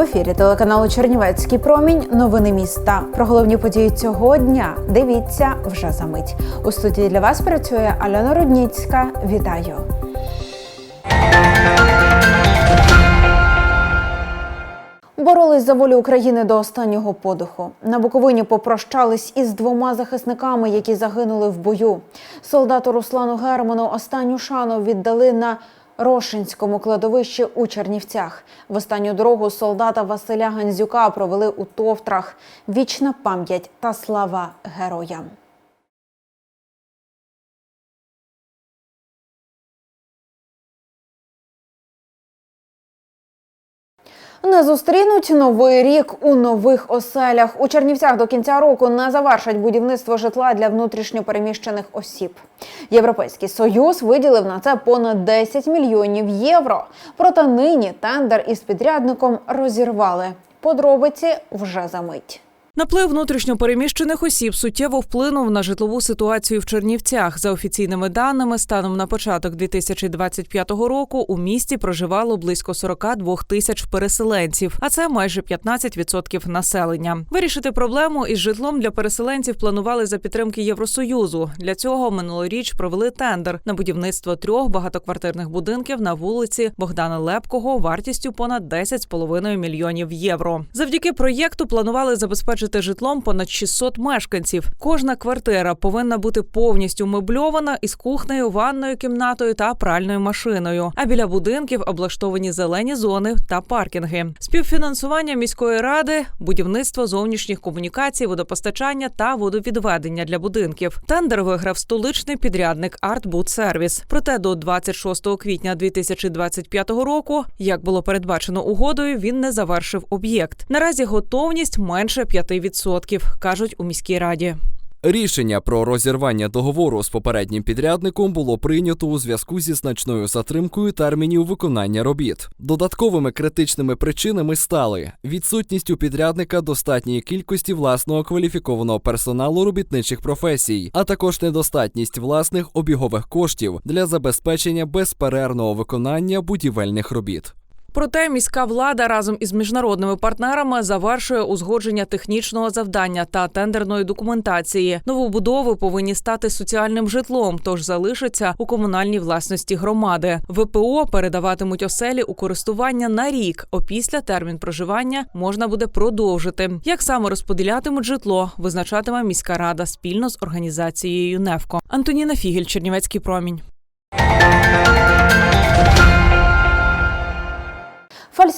ефірі телеканалу Чернівецький промінь. Новини міста. Про головні події цього дня. Дивіться вже за мить. У студії для вас працює Альона Рудніцька. Вітаю. Боролись за волю України до останнього подиху. На Буковині попрощались із двома захисниками, які загинули в бою. Солдату Руслану Герману останню шану віддали на Рошинському кладовищі у Чернівцях. В останню дорогу солдата Василя Гандзюка провели у Товтрах. Вічна пам'ять та слава героям. Не зустрінуть новий рік у нових оселях. У Чернівцях до кінця року не завершать будівництво житла для внутрішньопереміщених осіб. Європейський союз виділив на це понад 10 мільйонів євро. Проте нині тендер із підрядником розірвали. Подробиці вже за мить. Наплив внутрішньопереміщених осіб суттєво вплинув на житлову ситуацію в Чернівцях. За офіційними даними, станом на початок 2025 року у місті проживало близько 42 тисяч переселенців, а це майже 15% населення. Вирішити проблему із житлом для переселенців планували за підтримки Євросоюзу. Для цього минулоріч провели тендер на будівництво трьох багатоквартирних будинків на вулиці Богдана Лепкого вартістю понад 10,5 мільйонів євро. Завдяки проєкту планували забезпечити житлом понад 600 мешканців. Кожна квартира повинна бути повністю мебльована із кухнею, ванною кімнатою та пральною машиною. А біля будинків облаштовані зелені зони та паркінги. Співфінансування міської ради, будівництво зовнішніх комунікацій, водопостачання та водовідведення для будинків. Тендер виграв столичний підрядник «Артбудсервіс». Проте до 26 квітня 2025 року, як було передбачено угодою, він не завершив об'єкт. Наразі готовність менше 5%, кажуть у міській раді. Рішення про розірвання договору з попереднім підрядником було прийнято у зв'язку зі значною затримкою термінів виконання робіт. Додатковими критичними причинами стали відсутність у підрядника достатньої кількості власного кваліфікованого персоналу робітничих професій, а також недостатність власних обігових коштів для забезпечення безперервного виконання будівельних робіт. Проте міська влада разом із міжнародними партнерами завершує узгодження технічного завдання та тендерної документації. Новобудови повинні стати соціальним житлом, тож залишаться у комунальній власності громади. ВПО передаватимуть оселі у користування на рік. Опісля термін проживання можна буде продовжити. Як саме розподілятимуть житло, визначатиме міська рада спільно з організацією ЮНЕФКО. Антоніна Фігель, Чернівецький промінь.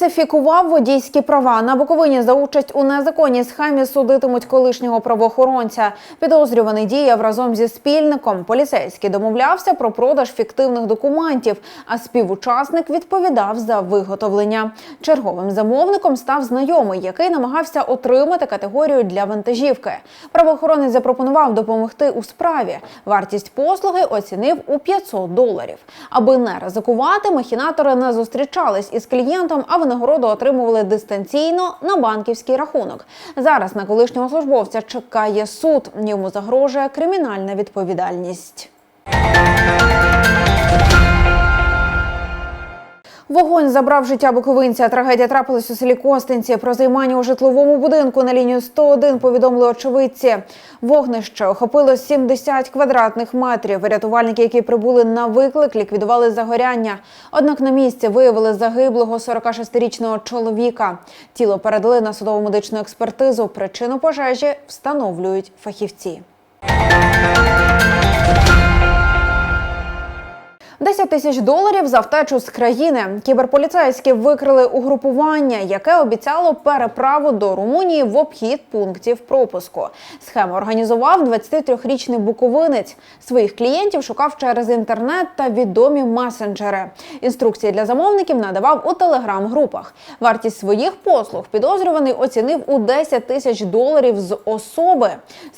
Фальсифікував водійські права на Буковині за участь у незаконній схемі судитимуть колишнього правоохоронця. Підозрюваний діяв разом зі спільником. Поліцейський домовлявся про продаж фіктивних документів, а співучасник відповідав за виготовлення. Черговим замовником став знайомий, який намагався отримати категорію для вантажівки. Правоохоронець запропонував допомогти у справі. Вартість послуги оцінив у 500 доларів. Аби не ризикувати, махінатори не зустрічались із клієнтом, а винагороду отримували дистанційно на банківський рахунок. Зараз на колишнього службовця чекає суд. Йому загрожує кримінальна відповідальність. Вогонь забрав життя буковинця. Трагедія трапилась у селі Костинці. Про займання у житловому будинку на лінію 101 повідомили очевидці. Вогнище охопило 70 квадратних метрів. Рятувальники, які прибули на виклик, ліквідували загоряння. Однак на місці виявили загиблого 46-річного чоловіка. Тіло передали на судово медичну експертизу. Причину пожежі встановлюють фахівці. 10 тисяч доларів за втечу з країни. Кіберполіцейські викрили угрупування, яке обіцяло переправу до Румунії в обхід пунктів пропуску. Схему організував 23-річний буковинець. Своїх клієнтів шукав через інтернет та відомі месенджери. Інструкції для замовників надавав у телеграм-групах. Вартість своїх послуг підозрюваний оцінив у 10 тисяч доларів з особи.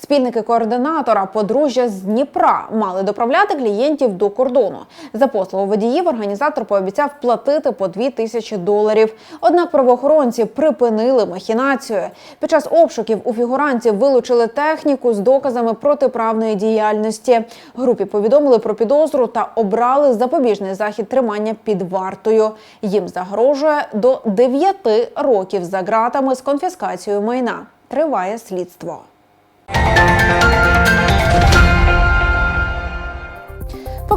Спільники координатора подружжя з Дніпра мали доправляти клієнтів до кордону. За послугу водіїв організатор пообіцяв платити по 2 тисячі доларів. Однак правоохоронці припинили махінацію. Під час обшуків у фігурантів вилучили техніку з доказами протиправної діяльності. Групі повідомили про підозру та обрали запобіжний захід тримання під вартою. Їм загрожує до 9 років за ґратами з конфіскацією майна. Триває слідство.